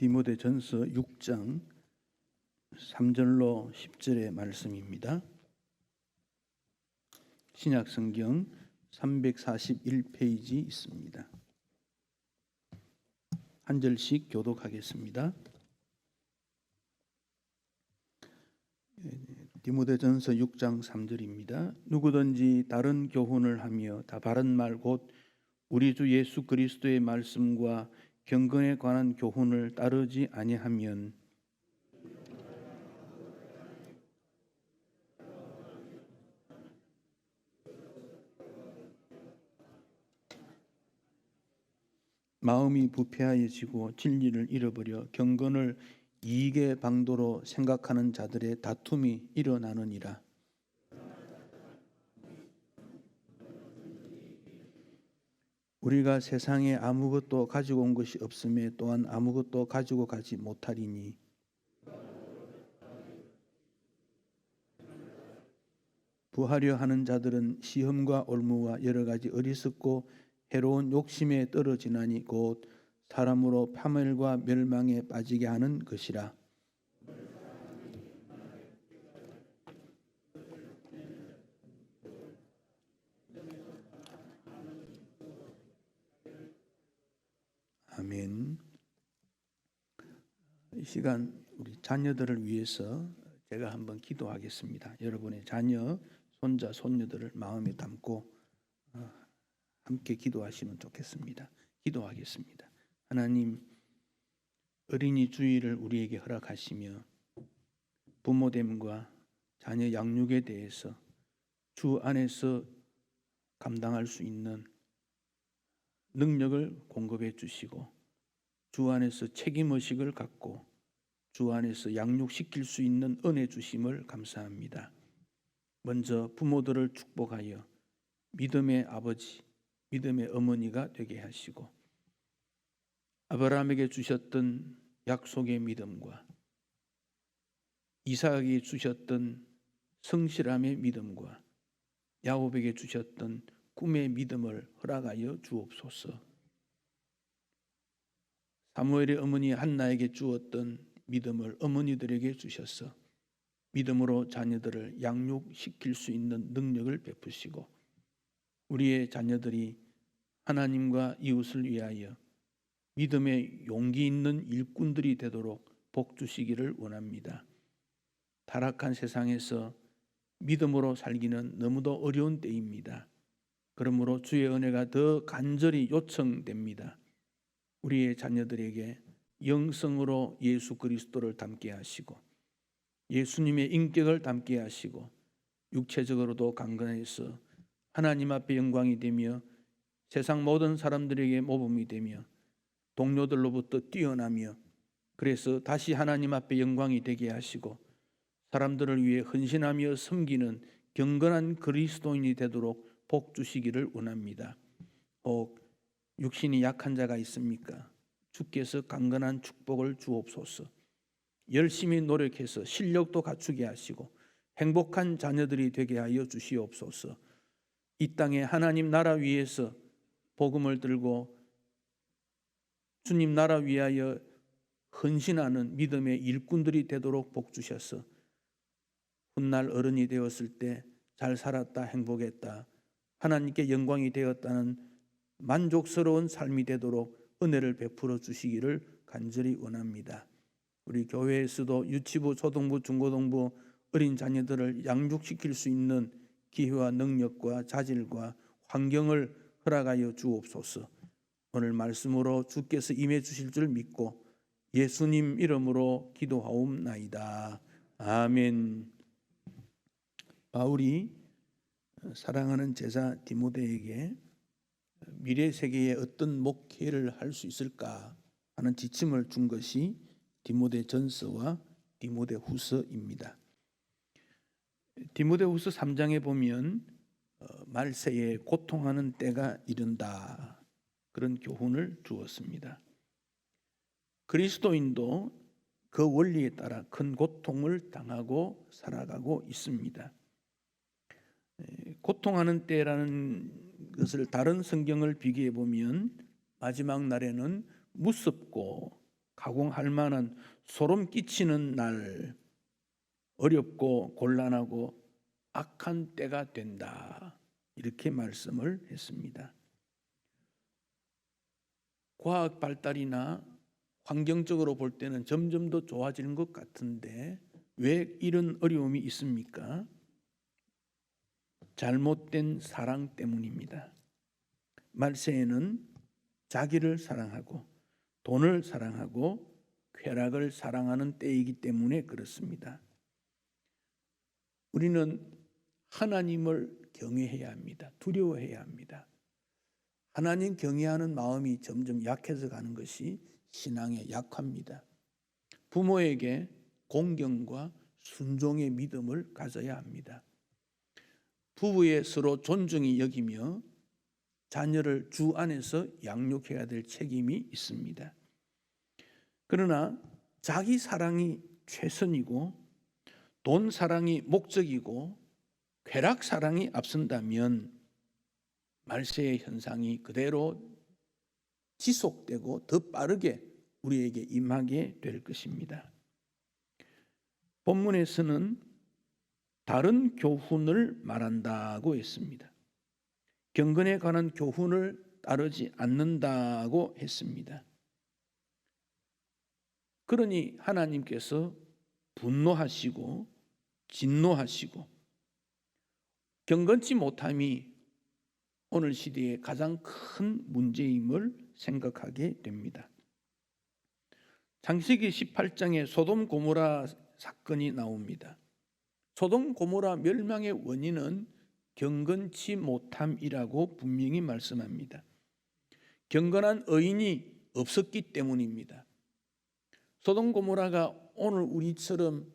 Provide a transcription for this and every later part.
디모데 전서 6장 3절로 10절의 말씀입니다. 신약 성경 341페이지 있습니다. 한 절씩 교독하겠습니다. 디모데전서 6장 3절입니다. 누구든지 다른 교훈을 하며 다 바른 말 곧 우리 주 예수 그리스도의 말씀과 경건에 관한 교훈을 따르지 아니하면 마음이 부패하여지고 진리를 잃어버려 경건을 이익의 방도로 생각하는 자들의 다툼이 일어나느니라. 우리가 세상에 아무것도 가지고 온 것이 없음에 또한 아무것도 가지고 가지 못하리니 부하려 하는 자들은 시험과 올무와 여러 가지 어리석고 해로운 욕심에 떨어지나니 곧 사람으로 파멸과 멸망에 빠지게 하는 것이라. 아멘. 이 시간 우리 자녀들을 위해서 제가 한번 기도하겠습니다. 여러분의 자녀, 손자, 손녀들을 마음에 담고 어, 함께 기도하시면 좋겠습니다. 기도하겠습니다. 하나님 어린이 주의를 우리에게 허락하시며 부모됨과 자녀 양육에 대해서 주 안에서 감당할 수 있는 능력을 공급해 주시고 주 안에서 책임 의식을 갖고 주 안에서 양육시킬 수 있는 은혜 주심을 감사합니다. 먼저 부모들을 축복하여 믿음의 아버지, 믿음의 어머니가 되게 하시고 아브라함에게 주셨던 약속의 믿음과 이삭에게 주셨던 성실함의 믿음과 야곱에게 주셨던 꿈의 믿음을 허락하여 주옵소서. 사무엘의 어머니 한나에게 주었던 믿음을 어머니들에게 주셔서 믿음으로 자녀들을 양육시킬 수 있는 능력을 베푸시고 우리의 자녀들이 하나님과 이웃을 위하여 믿음의 용기 있는 일꾼들이 되도록 복 주시기를 원합니다. 타락한 세상에서 믿음으로 살기는 너무도 어려운 때입니다. 그러므로 주의 은혜가 더 간절히 요청됩니다. 우리의 자녀들에게 영성으로 예수 그리스도를 닮게 하시고 예수님의 인격을 닮게 하시고 육체적으로도 강건해서 하나님 앞에 영광이 되며 세상 모든 사람들에게 모범이 되며 동료들로부터 뛰어나며 그래서 다시 하나님 앞에 영광이 되게 하시고 사람들을 위해 헌신하며 섬기는 경건한 그리스도인이 되도록 복 주시기를 원합니다. 혹 육신이 약한 자가 있습니까? 주께서 강건한 축복을 주옵소서. 열심히 노력해서 실력도 갖추게 하시고 행복한 자녀들이 되게 하여 주시옵소서. 이 땅에 하나님 나라 위에서 복음을 들고 주님 나라 위하여 헌신하는 믿음의 일꾼들이 되도록 복 주셔서 훗날 어른이 되었을 때 잘 살았다 행복했다 하나님께 영광이 되었다는 만족스러운 삶이 되도록 은혜를 베풀어 주시기를 간절히 원합니다. 우리 교회에서도 유치부, 초등부, 중고등부 어린 자녀들을 양육시킬 수 있는 기회와 능력과 자질과 환경을 허락하여 주옵소서. 오늘 말씀으로 주께서 임해 주실 줄 믿고 예수님 이름으로 기도하옵나이다. 아멘. 바울이 사랑하는 제자 디모데에게 미래 세계에 어떤 목회를 할 수 있을까 하는 지침을 준 것이 디모데 전서와 디모데 후서입니다. 디모데 후서 3장에 보면 어, 말세에 고통하는 때가 이른다. 그런 교훈을 주었습니다. 그리스도인도 그 원리에 따라 큰 고통을 당하고 살아가고 있습니다. 고통하는 때라는 것을 다른 성경을 비교해 보면 마지막 날에는 무섭고 가공할 만한 소름 끼치는 날 어렵고 곤란하고 악한 때가 된다. 이렇게 말씀을 했습니다. 과학 발달이나 환경적으로 볼 때는 점점 더 좋아지는 것 같은데 왜 이런 어려움이 있습니까? 잘못된 사랑 때문입니다. 말세에는 자기를 사랑하고 돈을 사랑하고 쾌락을 사랑하는 때이기 때문에 그렇습니다. 우리는 하나님을 경외해야 합니다. 두려워해야 합니다. 하나님 경외하는 마음이 점점 약해져 가는 것이 신앙의 약화입니다. 부모에게 공경과 순종의 믿음을 가져야 합니다. 부부의 서로 존중이 여기며 자녀를 주 안에서 양육해야 될 책임이 있습니다. 그러나 자기 사랑이 최선이고 돈 사랑이 목적이고 쾌락 사랑이 앞선다면 말세의 현상이 그대로 지속되고 더 빠르게 우리에게 임하게 될 것입니다. 본문에서는 다른 교훈을 말한다고 했습니다. 경건에 관한 교훈을 따르지 않는다고 했습니다. 그러니 하나님께서 분노하시고 진노하시고 경건치 못함이 오늘 시대의 가장 큰 문제임을 생각하게 됩니다. 장세기 18장에 소돔 고모라 사건이 나옵니다. 소돔 고모라 멸망의 원인은 경건치 못함이라고 분명히 말씀합니다. 경건한 의인이 없었기 때문입니다. 소돔 고모라가 오늘 우리처럼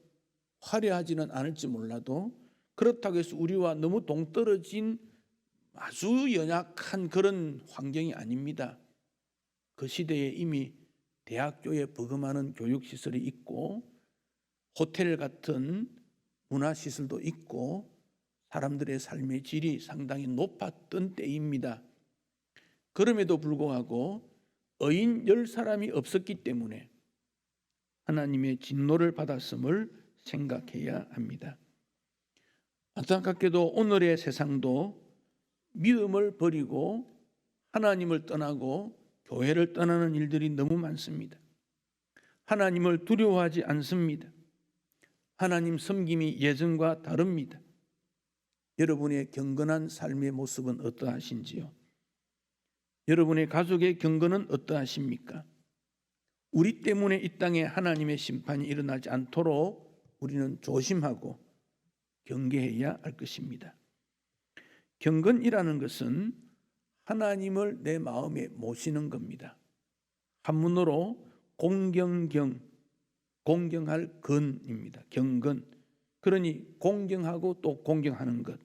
화려하지는 않을지 몰라도 그렇다고 해서 우리와 너무 동떨어진 아주 연약한 그런 환경이 아닙니다. 그 시대에 이미 대학교에 버금하는 교육시설이 있고 호텔 같은 문화시설도 있고 사람들의 삶의 질이 상당히 높았던 때입니다. 그럼에도 불구하고 의인 열 사람이 없었기 때문에 하나님의 진노를 받았음을 생각해야 합니다. 안타깝게도 오늘의 세상도 믿음을 버리고 하나님을 떠나고 교회를 떠나는 일들이 너무 많습니다. 하나님을 두려워하지 않습니다. 하나님 섬김이 예전과 다릅니다. 여러분의 경건한 삶의 모습은 어떠하신지요? 여러분의 가족의 경건은 어떠하십니까? 우리 때문에 이 땅에 하나님의 심판이 일어나지 않도록 우리는 조심하고 경계해야 할 것입니다. 경건이라는 것은 하나님을 내 마음에 모시는 겁니다. 한문으로 공경경, 공경할 근입니다. 경건. 그러니 공경하고 또 공경하는 것.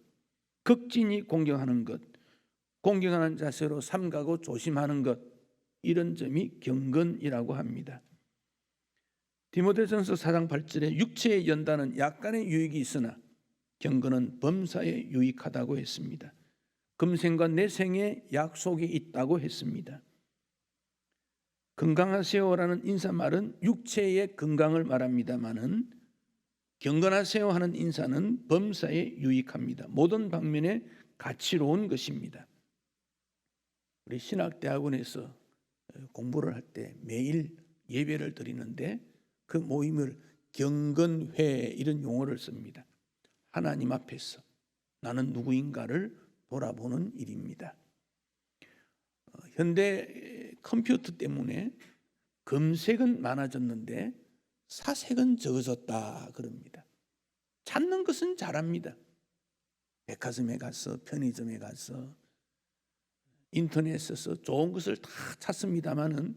극진히 공경하는 것. 공경하는 자세로 삼가고 조심하는 것. 이런 점이 경건이라고 합니다. 디모데전서 4장 8절에 육체의 연단은 약간의 유익이 있으나 경건은 범사에 유익하다고 했습니다. 금생과 내생에 약속이 있다고 했습니다. 건강하세요라는 인사말은 육체의 건강을 말합니다만은 경건하세요 하는 인사는 범사에 유익합니다. 모든 방면에 가치로운 것입니다. 우리 신학대학원에서 공부를 할 때 매일 예배를 드리는데 그 모임을 경건회 이런 용어를 씁니다. 하나님 앞에서 나는 누구인가를 돌아보는 일입니다. 어, 현대 컴퓨터 때문에 검색은 많아졌는데 사색은 적어졌다 그럽니다. 찾는 것은 잘합니다. 백화점에 가서 편의점에 가서 인터넷에서 좋은 것을 다 찾습니다마는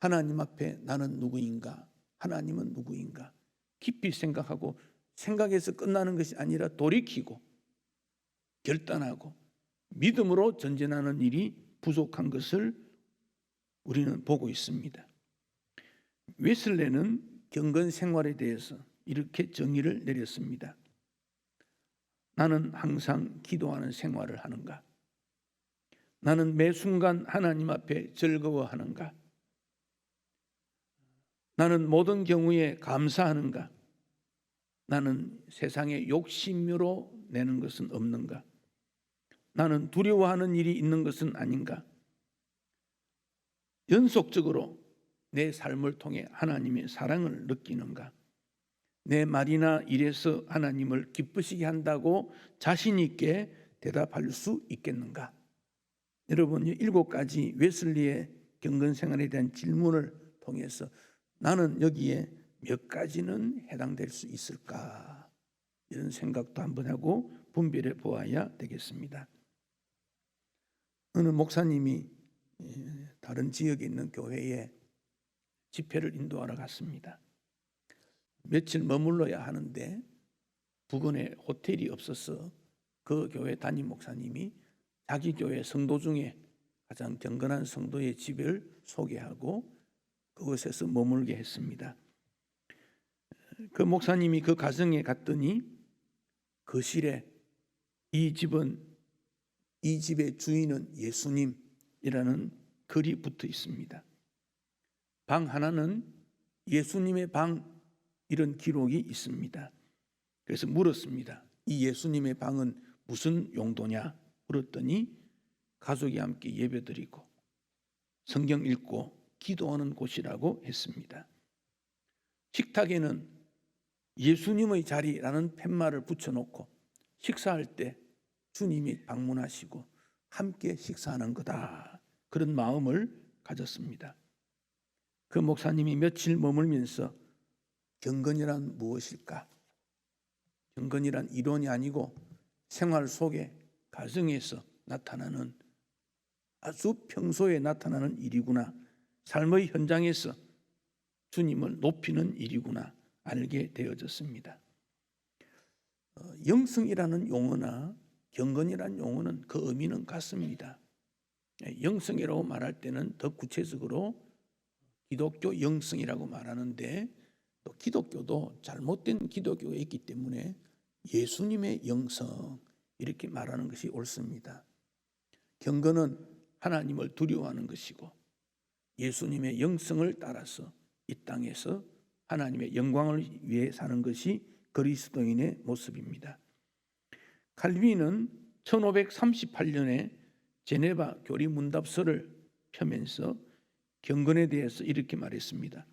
하나님 앞에 나는 누구인가? 하나님은 누구인가? 깊이 생각하고 생각에서 끝나는 것이 아니라 돌이키고 결단하고 믿음으로 전진하는 일이 부족한 것을 우리는 보고 있습니다. 웨슬레는 경건 생활에 대해서 이렇게 정의를 내렸습니다. 나는 항상 기도하는 생활을 하는가? 나는 매 순간 하나님 앞에 즐거워하는가? 나는 모든 경우에 감사하는가? 나는 세상에 욕심으로 내는 것은 없는가? 나는 두려워하는 일이 있는 것은 아닌가? 연속적으로 내 삶을 통해 하나님의 사랑을 느끼는가? 내 말이나 일에서 하나님을 기쁘시게 한다고 자신 있게 대답할 수 있겠는가? 여러분 이 일곱 가지 웨슬리의 경건 생활에 대한 질문을 통해서 나는 여기에 몇 가지는 해당될 수 있을까? 이런 생각도 한번 하고 분별해 보아야 되겠습니다. 어느 목사님이 예, 다른 지역에 있는 교회에 집회를 인도하러 갔습니다. 며칠 머물러야 하는데 부근에 호텔이 없어서 그 교회 담임 목사님이 자기 교회 성도 중에 가장 경건한 성도의 집을 소개하고 그곳에서 머물게 했습니다. 그 목사님이 그 가정에 갔더니 거실에 이 집은 이 집의 주인은 예수님 이라는 글이 붙어 있습니다. 방 하나는 예수님의 방 이런 기록이 있습니다. 그래서 물었습니다. 이 예수님의 방은 무슨 용도냐? 물었더니 가족이 함께 예배드리고 성경 읽고 기도하는 곳이라고 했습니다. 식탁에는 예수님의 자리라는 팻말을 붙여놓고 식사할 때 주님이 방문하시고 함께 식사하는 거다. 그런 마음을 가졌습니다. 그 목사님이 며칠 머물면서 경건이란 무엇일까? 경건이란 이론이 아니고 생활 속에 가정에서 나타나는 아주 평소에 나타나는 일이구나. 삶의 현장에서 주님을 높이는 일이구나 알게 되어졌습니다. 어, 영성이라는 용어나 경건이라는 용어는 그 의미는 같습니다. 예, 영성이라고 말할 때는 더 구체적으로 기독교 영성이라고 말하는데 또 기독교도 잘못된 기독교가 있기 때문에 예수님의 영성 이렇게 말하는 것이 옳습니다. 경건은 하나님을 두려워하는 것이고 예수님의 영성을 따라서 이 땅에서 하나님의 영광을 위해 사는 것이 그리스도인의 모습입니다. 칼빈은 1538년에 제네바 교리 문답서를 펴면서 경건에 대해서 이렇게 말했습니다.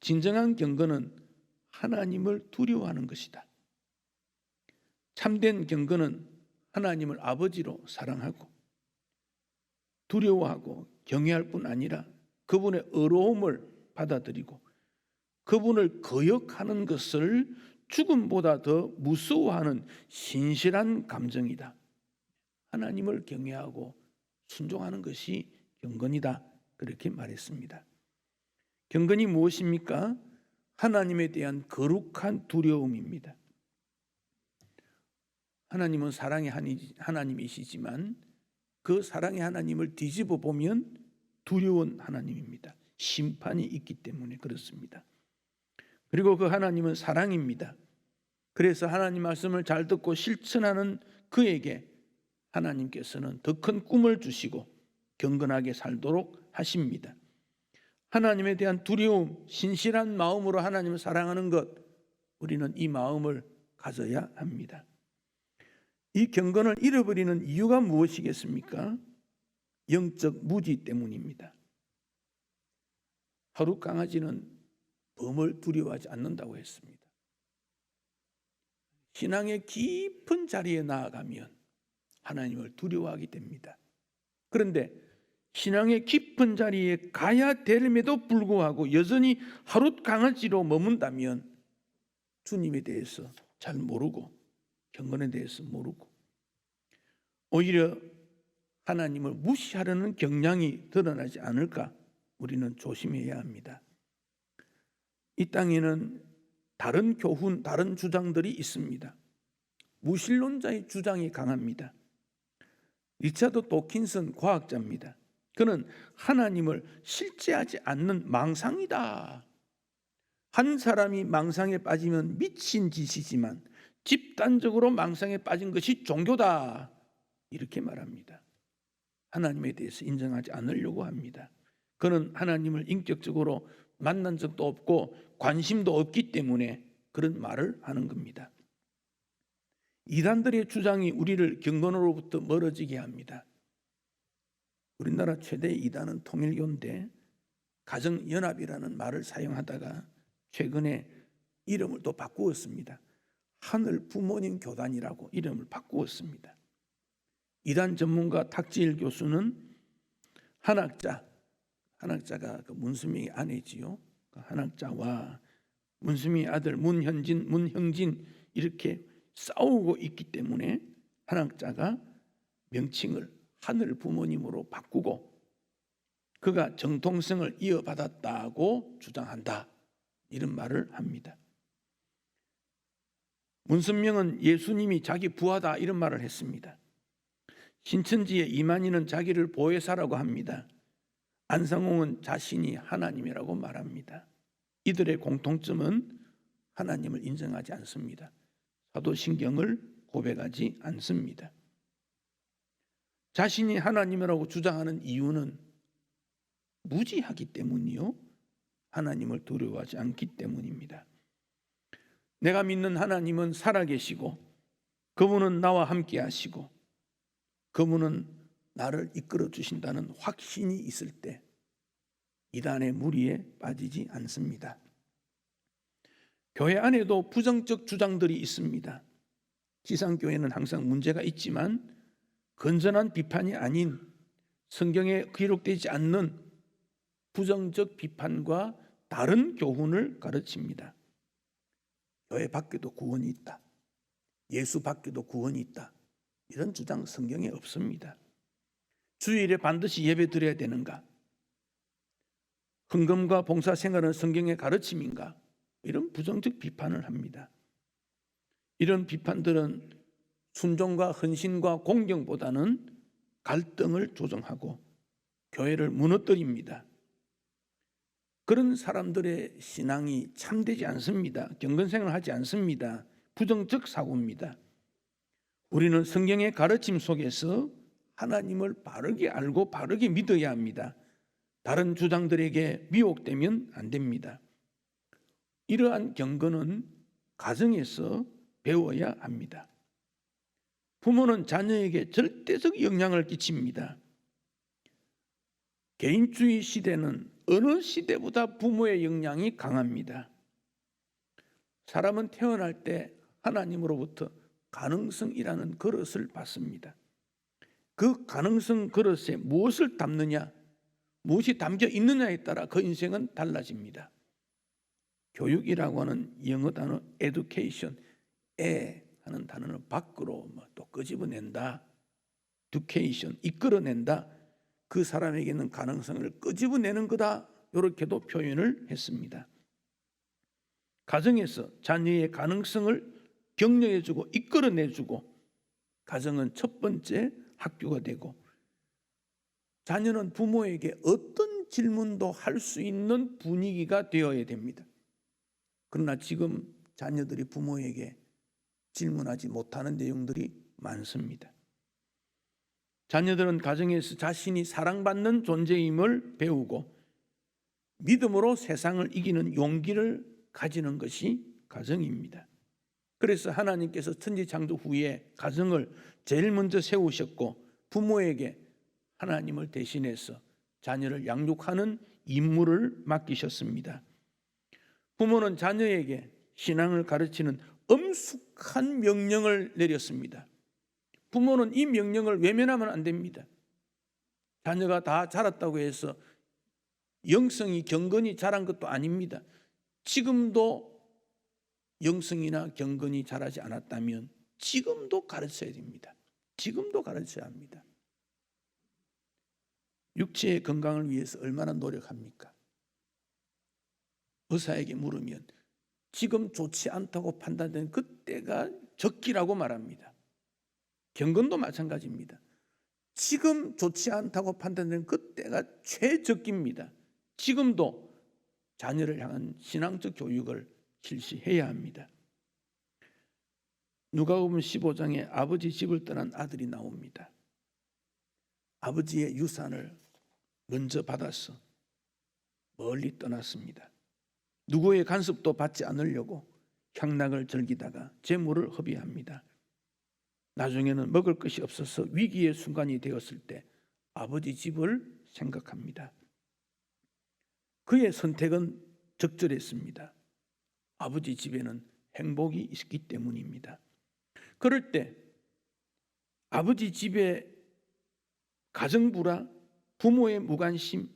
진정한 경건은 하나님을 두려워하는 것이다. 참된 경건은 하나님을 아버지로 사랑하고 두려워하고 경외할 뿐 아니라 그분의 어려움을 받아들이고 그분을 거역하는 것을 죽음보다 더 무서워하는 신실한 감정이다. 하나님을 경외하고 순종하는 것이 경건이다. 그렇게 말했습니다. 경건이 무엇입니까? 하나님에 대한 거룩한 두려움입니다. 하나님은 사랑의 하나님이시지만 그 사랑의 하나님을 뒤집어 보면 두려운 하나님입니다. 심판이 있기 때문에 그렇습니다. 그리고 그 하나님은 사랑입니다. 그래서 하나님 말씀을 잘 듣고 실천하는 그에게 하나님께서는 더 큰 꿈을 주시고 경건하게 살도록 하십니다. 하나님에 대한 두려움, 신실한 마음으로 하나님을 사랑하는 것, 우리는 이 마음을 가져야 합니다. 이 경건을 잃어버리는 이유가 무엇이겠습니까? 영적 무지 때문입니다. 하루 강아지는 범을 두려워하지 않는다고 했습니다. 신앙의 깊은 자리에 나아가면 하나님을 두려워하게 됩니다. 그런데 신앙의 깊은 자리에 가야 됨에도 불구하고 여전히 하루 강아지로 머문다면 주님에 대해서 잘 모르고 경건에 대해서 모르고 오히려 하나님을 무시하려는 경향이 드러나지 않을까 우리는 조심해야 합니다. 이 땅에는 다른 교훈, 다른 주장들이 있습니다. 무신론자의 주장이 강합니다. 리차드 도킨슨 과학자입니다. 그는 하나님을 실제하지 않는 망상이다. 한 사람이 망상에 빠지면 미친 짓이지만 집단적으로 망상에 빠진 것이 종교다. 이렇게 말합니다. 하나님에 대해서 인정하지 않으려고 합니다. 그는 하나님을 인격적으로 만난 적도 없고 관심도 없기 때문에 그런 말을 하는 겁니다. 이단들의 주장이 우리를 경건으로부터 멀어지게 합니다. 우리나라 최대 이단은 통일교인데 가정연합이라는 말을 사용하다가 최근에 이름을 또 바꾸었습니다. 하늘 부모님 교단이라고 이름을 바꾸었습니다. 이단 전문가 탁지일 교수는 한학자, 한학자가 그 문수명의 아내지요. 그 한학자와 문수명의 아들 문현진, 문형진 이렇게 싸우고 있기 때문에 한학자가 명칭을 하늘 부모님으로 바꾸고 그가 정통성을 이어받았다고 주장한다. 이런 말을 합니다. 문선명은 예수님이 자기 부하다 이런 말을 했습니다. 신천지의 이만희는 자기를 보혜사라고 합니다. 안상홍은 자신이 하나님이라고 말합니다. 이들의 공통점은 하나님을 인정하지 않습니다. 사도신경을 고백하지 않습니다. 자신이 하나님이라고 주장하는 이유는 무지하기 때문이요. 하나님을 두려워하지 않기 때문입니다. 내가 믿는 하나님은 살아계시고 그분은 나와 함께 하시고 그분은 나를 이끌어 주신다는 확신이 있을 때 이단의 무리에 빠지지 않습니다. 교회 안에도 부정적 주장들이 있습니다. 지상교회는 항상 문제가 있지만 건전한 비판이 아닌 성경에 기록되지 않는 부정적 비판과 다른 교훈을 가르칩니다. 교회 밖에도 구원이 있다. 예수 밖에도 구원이 있다. 이런 주장 성경에 없습니다. 주일에 반드시 예배 드려야 되는가? 헌금과 봉사 생활은 성경의 가르침인가? 이런 부정적 비판을 합니다. 이런 비판들은 순종과 헌신과 공경보다는 갈등을 조정하고 교회를 무너뜨립니다. 그런 사람들의 신앙이 참되지 않습니다. 경건생활을 하지 않습니다. 부정적 사고입니다. 우리는 성경의 가르침 속에서 하나님을 바르게 알고 바르게 믿어야 합니다. 다른 주장들에게 미혹되면 안 됩니다. 이러한 경건은 가정에서 배워야 합니다. 부모는 자녀에게 절대적 영향을 끼칩니다. 개인주의 시대는 어느 시대보다 부모의 영향이 강합니다. 사람은 태어날 때 하나님으로부터 가능성이라는 그릇을 받습니다. 그 가능성 그릇에 무엇을 담느냐, 무엇이 담겨 있느냐에 따라 그 인생은 달라집니다. 교육이라고 하는 영어 단어 education, 에 하는 단어는 밖으로 뭐또 끄집어낸다. education, 이끌어낸다. 그 사람에게는 가능성을 끄집어내는 거다. 이렇게도 표현을 했습니다. 가정에서 자녀의 가능성을 격려해주고 이끌어내주고 가정은 첫 번째 학교가 되고 자녀는 부모에게 어떤 질문도 할 수 있는 분위기가 되어야 됩니다. 그러나 지금 자녀들이 부모에게 질문하지 못하는 내용들이 많습니다. 자녀들은 가정에서 자신이 사랑받는 존재임을 배우고 믿음으로 세상을 이기는 용기를 가지는 것이 가정입니다. 그래서 하나님께서 천지 창조 후에 가정을 제일 먼저 세우셨고 부모에게 하나님을 대신해서 자녀를 양육하는 임무를 맡기셨습니다. 부모는 자녀에게 신앙을 가르치는 엄숙한 명령을 내렸습니다. 부모는 이 명령을 외면하면 안 됩니다. 자녀가 다 자랐다고 해서 영성이 경건이 자란 것도 아닙니다. 지금도 영성이나 경건이 자라지 않았다면 지금도 가르쳐야 됩니다. 지금도 가르쳐야 합니다. 육체의 건강을 위해서 얼마나 노력합니까? 의사에게 물으면 지금 좋지 않다고 판단된 그때가 적기라고 말합니다. 경건도 마찬가지입니다. 지금 좋지 않다고 판단된 그때가 최적기입니다. 지금도 자녀를 향한 신앙적 교육을 실시해야 합니다. 누가복음 15장에 아버지 집을 떠난 아들이 나옵니다. 아버지의 유산을 먼저 받았어 멀리 떠났습니다. 누구의 간섭도 받지 않으려고 향락을 즐기다가 재물을 허비합니다. 나중에는 먹을 것이 없어서 위기의 순간이 되었을 때 아버지 집을 생각합니다. 그의 선택은 적절했습니다. 아버지 집에는 행복이 있기 때문입니다. 그럴 때 아버지 집에 가정부라 부모의 무관심,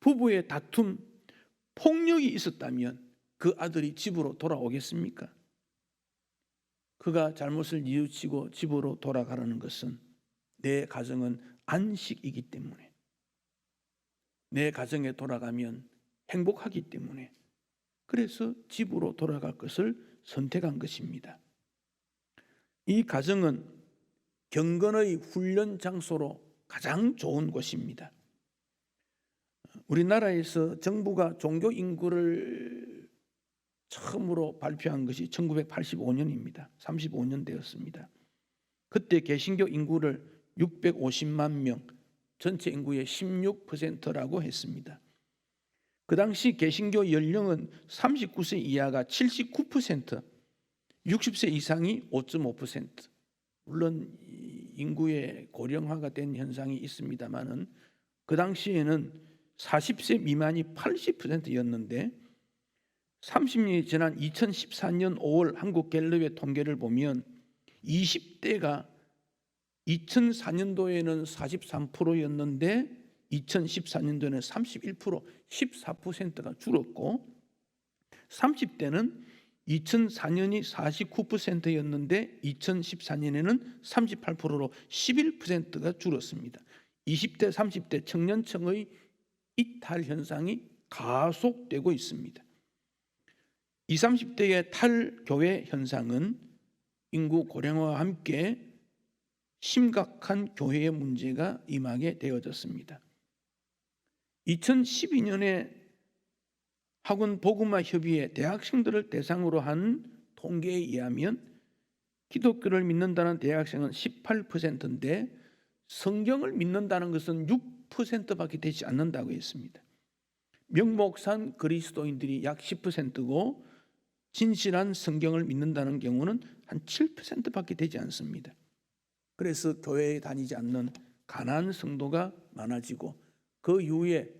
부부의 다툼, 폭력이 있었다면 그 아들이 집으로 돌아오겠습니까? 그가 잘못을 뉘우치고 집으로 돌아가라는 것은 내 가정은 안식이기 때문에 내 가정에 돌아가면 행복하기 때문에 그래서 집으로 돌아갈 것을 선택한 것입니다. 이 가정은 경건의 훈련 장소로 가장 좋은 곳입니다. 우리나라에서 정부가 종교 인구를 처음으로 발표한 것이 1985년입니다. 35년 되었습니다. 그때 개신교 인구를 650만 명, 전체 인구의 16%라고 했습니다. 그 당시 개신교 연령은 39세 이하가 79%, 60세 이상이 5.5%. 물론 인구의 고령화가 된 현상이 있습니다만은 그 당시에는 40세 미만이 80%였는데 30년이 지난 2014년 5월 한국 갤럽의 통계를 보면 20대가 2004년도에는 43%였는데 2014년도에는 31% 14%가 줄었고 30대는 2004년이 49%였는데 2014년에는 38%로 11%가 줄었습니다. 20대 30대 청년층의 이탈 현상이 가속되고 있습니다. 20, 30대의 탈교회 현상은 인구 고령화와 함께 심각한 교회의 문제가 임하게 되어졌습니다. 2012년에 학원 복음화 협의회 대학생들을 대상으로 한 통계에 의하면 기독교를 믿는다는 대학생은 18%인데 성경을 믿는다는 것은 6%밖에 되지 않는다고 했습니다. 명목산 그리스도인들이 약 10%고 진실한 성경을 믿는다는 경우는 한 7%밖에 되지 않습니다. 그래서 교회에 다니지 않는 가난 성도가 많아지고 그 이후에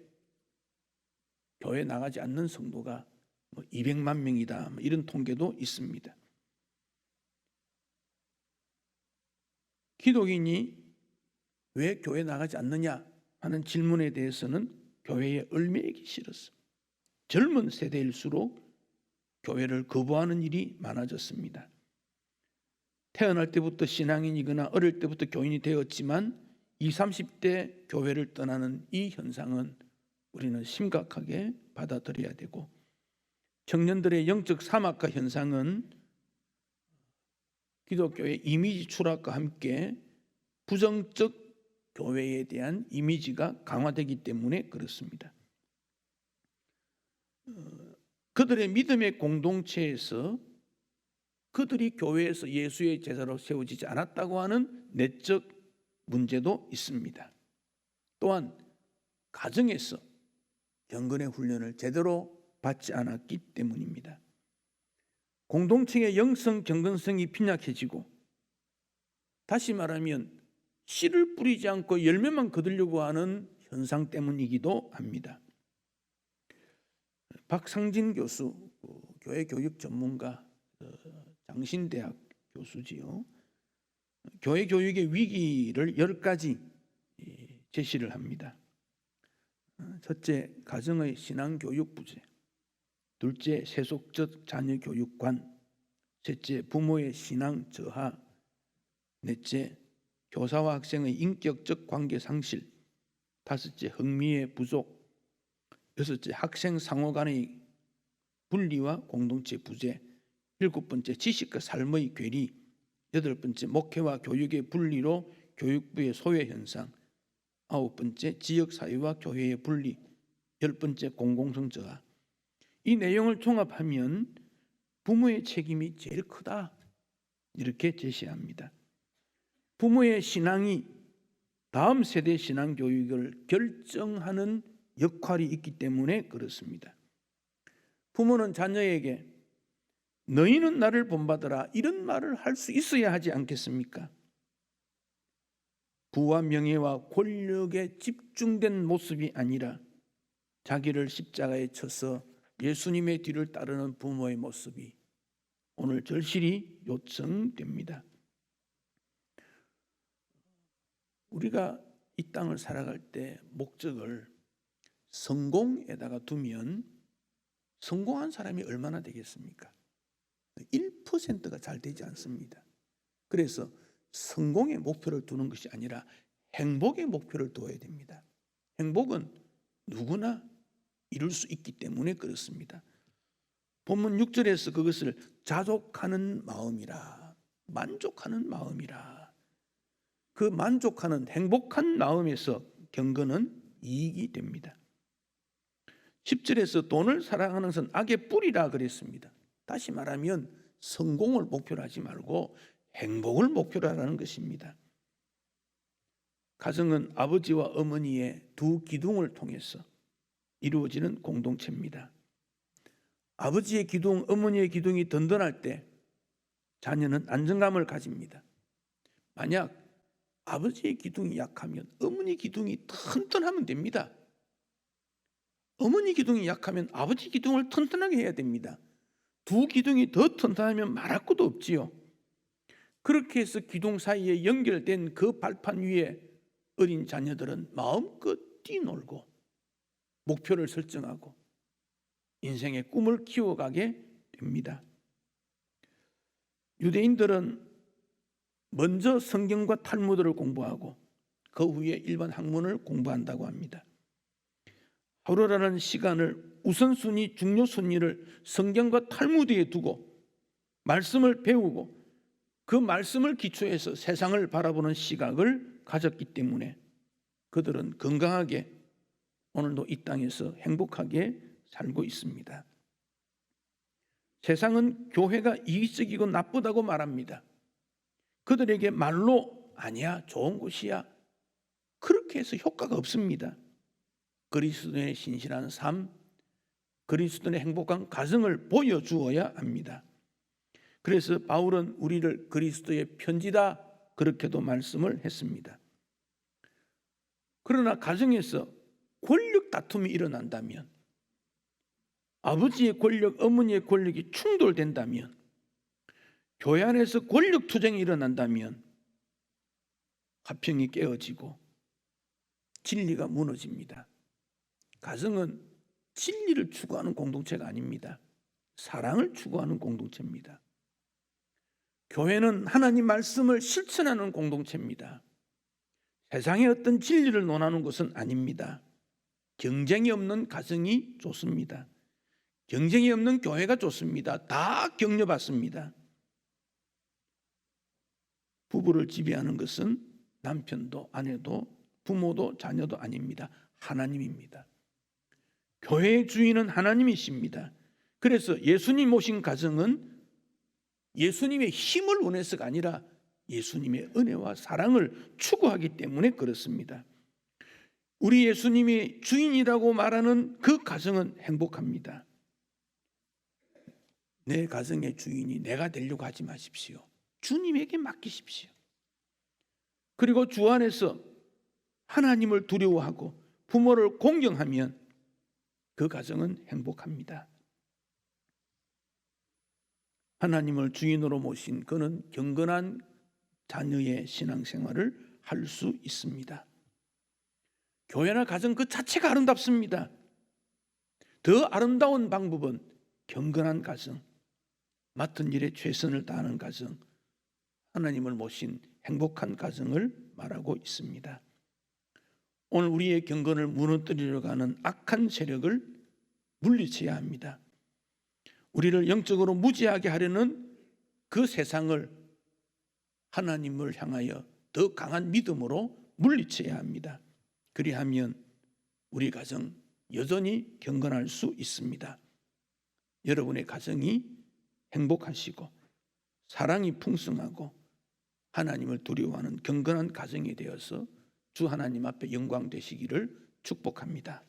교회 나가지 않는 성도가 뭐 200만 명이다 뭐 이런 통계도 있습니다. 기독인이 왜 교회 나가지 않느냐 하는 질문에 대해서는 교회에 얼매이기 싫었어. 젊은 세대일수록 교회를 거부하는 일이 많아졌습니다. 태어날 때부터 신앙인이거나 어릴 때부터 교인이 되었지만 20, 30대 교회를 떠나는 이 현상은 우리는 심각하게 받아들여야 되고 청년들의 영적 사막화 현상은 기독교의 이미지 추락과 함께 부정적 교회에 대한 이미지가 강화되기 때문에 그렇습니다. 어, 그들의 믿음의 공동체에서 그들이 교회에서 예수의 제자로 세워지지 않았다고 하는 내적 문제도 있습니다. 또한 가정에서 경건의 훈련을 제대로 받지 않았기 때문입니다. 공동체의 영성 경건성이 빈약해지고 다시 말하면 씨를 뿌리지 않고 열매만 거두려고 하는 현상 때문이기도 합니다. 박상진 교수, 그 교회 교육 전문가, 어, 장신대학 교수지요. 교회 교육의 위기를 열 가지 제시를 합니다. 어, 첫째, 가정의 신앙 교육 부재. 둘째, 세속적 자녀 교육관. 셋째, 부모의 신앙 저하. 넷째, 교사와 학생의 인격적 관계 상실. 다섯째, 흥미의 부족. 여섯째, 학생 상호 간의 분리와 공동체 부재. 일곱 번째, 지식과 삶의 괴리. 여덟 번째, 목회와 교육의 분리로 교육부의 소외 현상. 아홉 번째, 지역 사회와 교회의 분리. 열 번째, 공공성 저하. 이 내용을 종합하면 부모의 책임이 제일 크다. 이렇게 제시합니다. 부모의 신앙이 다음 세대 신앙 교육을 결정하는 역할이 있기 때문에 그렇습니다. 부모는 자녀에게 너희는 나를 본받아라 이런 말을 할 수 있어야 하지 않겠습니까? 부와 명예와 권력에 집중된 모습이 아니라 자기를 십자가에 쳐서 예수님의 뒤를 따르는 부모의 모습이 오늘 절실히 요청됩니다. 우리가 이 땅을 살아갈 때 목적을 성공에다가 두면 성공한 사람이 얼마나 되겠습니까? 1%가 잘 되지 않습니다. 그래서 성공의 목표를 두는 것이 아니라 행복의 목표를 두어야 됩니다. 행복은 누구나 이룰 수 있기 때문에 그렇습니다. 본문 6절에서 그것을 자족하는 마음이라 만족하는 마음이라 그 만족하는 행복한 마음에서 경건은 이익이 됩니다. 10절에서 돈을 사랑하는 것은 악의 뿌리라 그랬습니다. 다시 말하면 성공을 목표로 하지 말고 행복을 목표로 하라는 것입니다. 가정은 아버지와 어머니의 두 기둥을 통해서 이루어지는 공동체입니다. 아버지의 기둥, 어머니의 기둥이 든든할 때 자녀는 안정감을 가집니다. 만약 아버지의 기둥이 약하면 어머니 기둥이 튼튼하면 됩니다. 어머니 기둥이 약하면 아버지 기둥을 튼튼하게 해야 됩니다. 두 기둥이 더 튼튼하면 말할 것도 없지요. 그렇게 해서 기둥 사이에 연결된 그 발판 위에 어린 자녀들은 마음껏 뛰놀고 목표를 설정하고 인생의 꿈을 키워가게 됩니다. 유대인들은 먼저 성경과 탈무드를 공부하고 그 후에 일반 학문을 공부한다고 합니다. 하루라는 시간을 우선순위, 중요순위를 성경과 탈무드에 두고 말씀을 배우고 그 말씀을 기초해서 세상을 바라보는 시각을 가졌기 때문에 그들은 건강하게 오늘도 이 땅에서 행복하게 살고 있습니다. 세상은 교회가 이기적이고 나쁘다고 말합니다. 그들에게 말로 아니야 좋은 곳이야 그렇게 해서 효과가 없습니다. 그리스도의 신실한 삶, 그리스도의 행복한 가정을 보여주어야 합니다. 그래서 바울은 우리를 그리스도의 편지다 그렇게도 말씀을 했습니다. 그러나 가정에서 권력 다툼이 일어난다면 아버지의 권력, 어머니의 권력이 충돌된다면 교회 안에서 권력 투쟁이 일어난다면 화평이 깨어지고 진리가 무너집니다. 가정은 진리를 추구하는 공동체가 아닙니다. 사랑을 추구하는 공동체입니다. 교회는 하나님 말씀을 실천하는 공동체입니다. 세상의 어떤 진리를 논하는 것은 아닙니다. 경쟁이 없는 가정이 좋습니다. 경쟁이 없는 교회가 좋습니다. 다 격려받습니다. 부부를 지배하는 것은 남편도 아내도 부모도 자녀도 아닙니다. 하나님입니다. 교회의 주인은 하나님이십니다. 그래서 예수님 오신 가정은 예수님의 힘을 원해서가 아니라 예수님의 은혜와 사랑을 추구하기 때문에 그렇습니다. 우리 예수님이 주인이라고 말하는 그 가정은 행복합니다. 내 가정의 주인이 내가 되려고 하지 마십시오. 주님에게 맡기십시오. 그리고 주 안에서 하나님을 두려워하고 부모를 공경하면 그 가정은 행복합니다. 하나님을 주인으로 모신 그는 경건한 자녀의 신앙생활을 할 수 있습니다. 교회나 가정 그 자체가 아름답습니다. 더 아름다운 방법은 경건한 가정, 맡은 일에 최선을 다하는 가정, 하나님을 모신 행복한 가정을 말하고 있습니다. 오늘 우리의 경건을 무너뜨리려 가는 악한 세력을 물리쳐야 합니다. 우리를 영적으로 무지하게 하려는 그 세상을 하나님을 향하여 더 강한 믿음으로 물리쳐야 합니다. 그리하면 우리 가정 여전히 경건할 수 있습니다. 여러분의 가정이 행복하시고 사랑이 풍성하고 하나님을 두려워하는 경건한 가정이 되어서 주 하나님 앞에 영광 되시기를 축복합니다.